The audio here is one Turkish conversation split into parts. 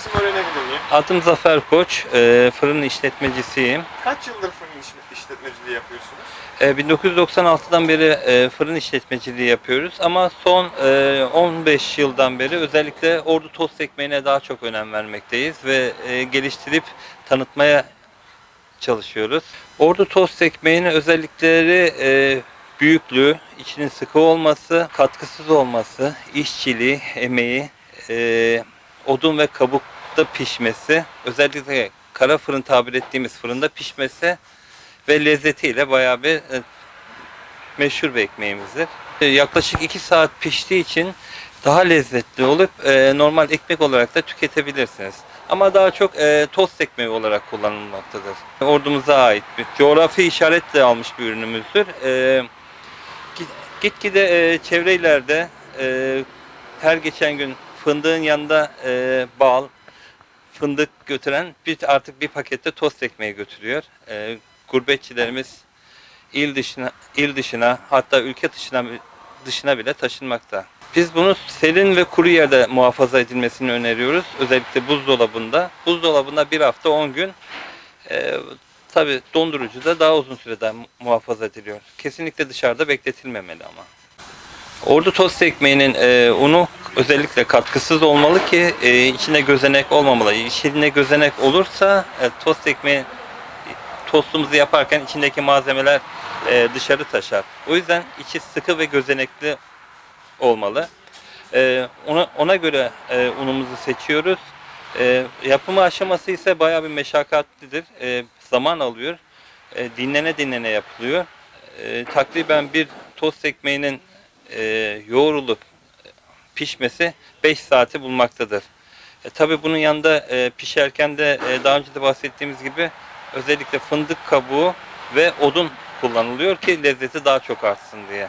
isim öğrenebilir miyim? Adım Zafer Koç, e, fırın işletmecisiyim. Kaç yıldır fırın iş- işletmeciliği yapıyorsunuz? E, 1996'dan beri e, fırın işletmeciliği yapıyoruz ama son e, 15 yıldan beri özellikle Ordu tost ekmeğine daha çok önem vermekteyiz ve e, geliştirip tanıtmaya çalışıyoruz. Ordu tost ekmeğinin özellikleri e, büyüklüğü, içinin sıkı olması, katkısız olması, işçiliği, emeği, e, odun ve kabukta pişmesi, özellikle kara fırın tabir ettiğimiz fırında pişmesi ve lezzetiyle bayağı bir e, meşhur bir ekmeğimizdir. E, Yaklaşık 2 saat piştiği için daha lezzetli olup e, normal ekmek olarak da tüketebilirsiniz. Ama daha çok e, tost ekmeği olarak kullanılmaktadır. Ordumuza ait bir coğrafi işaretle almış bir ürünümüzdür. E, git- gitgide e, çevre illerde e, her geçen gün fındığın yanında e, bal, fındık götüren bir artık bir pakette tost ekmeği götürüyor. E, gurbetçilerimiz il dışına il dışına hatta ülke dışına dışına bile taşınmakta. Biz bunu serin ve kuru yerde muhafaza edilmesini öneriyoruz. Özellikle buzdolabında. Buzdolabında bir hafta 10 gün e, tabi dondurucuda daha uzun sürede mu- muhafaza ediliyor. Kesinlikle dışarıda bekletilmemeli ama. Ordu tost ekmeğinin e, unu özellikle katkısız olmalı ki e, içine gözenek olmamalı. İçine gözenek olursa e, tost ekmeği tostumuzu yaparken içindeki malzemeler e, dışarı taşar. O yüzden içi sıkı ve gözenekli olmalı. E, ona, ona göre e, unumuzu seçiyoruz. E, yapımı aşaması ise bayağı bir meşakkatlidir. E, zaman alıyor. E, dinlene dinlene yapılıyor. E, takriben bir tost ekmeğinin e, yoğrulup pişmesi 5 saati bulmaktadır. E, tabii bunun yanında e, pişerken de e, daha önce de bahsettiğimiz gibi özellikle fındık kabuğu ve odun kullanılıyor ki lezzeti daha çok artsın diye.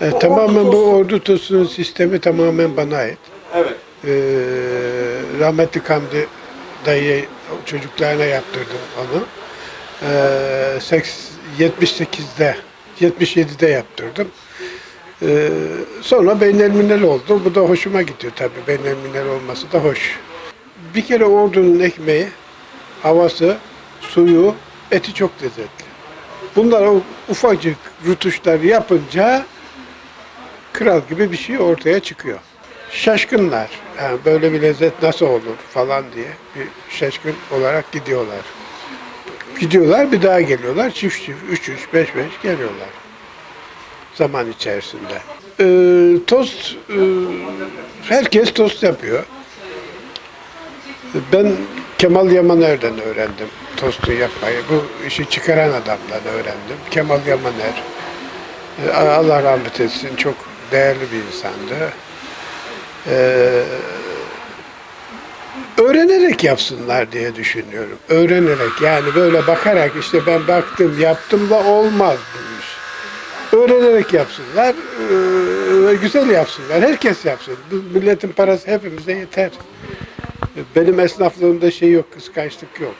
E, tamamen bu ordu tosunun sistemi tamamen bana ait. Evet. E, rahmetli Hamdi dayı çocuklarına yaptırdım onu. E, seks- 78'de 77'de yaptırdım. E, sonra beynelminel oldu. Bu da hoşuma gidiyor tabii. Beynelminel olması da hoş. Bir kere ordunun ekmeği, havası, suyu, eti çok lezzetli. Bunlar o ufacık rutuşlar yapınca kral gibi bir şey ortaya çıkıyor. Şaşkınlar. Yani böyle bir lezzet nasıl olur falan diye bir şaşkın olarak gidiyorlar. Gidiyorlar bir daha geliyorlar. Çift çift, üç üç, beş beş geliyorlar. Zaman içerisinde. Ee, tost, e, herkes tost yapıyor. Ben Kemal Yamaner'den öğrendim tostu yapmayı. Bu işi çıkaran adamdan öğrendim. Kemal Yamaner. Ee, Allah rahmet etsin. Çok değerli bir insandı. Ee, öğrenerek yapsınlar diye düşünüyorum. Öğrenerek yani böyle bakarak işte ben baktım yaptım da olmaz bu iş. Öğrenerek yapsınlar, ee, güzel yapsınlar. Herkes yapsın. Milletin parası hepimize yeter. Benim esnaflığımda şey yok, kıskançlık yok.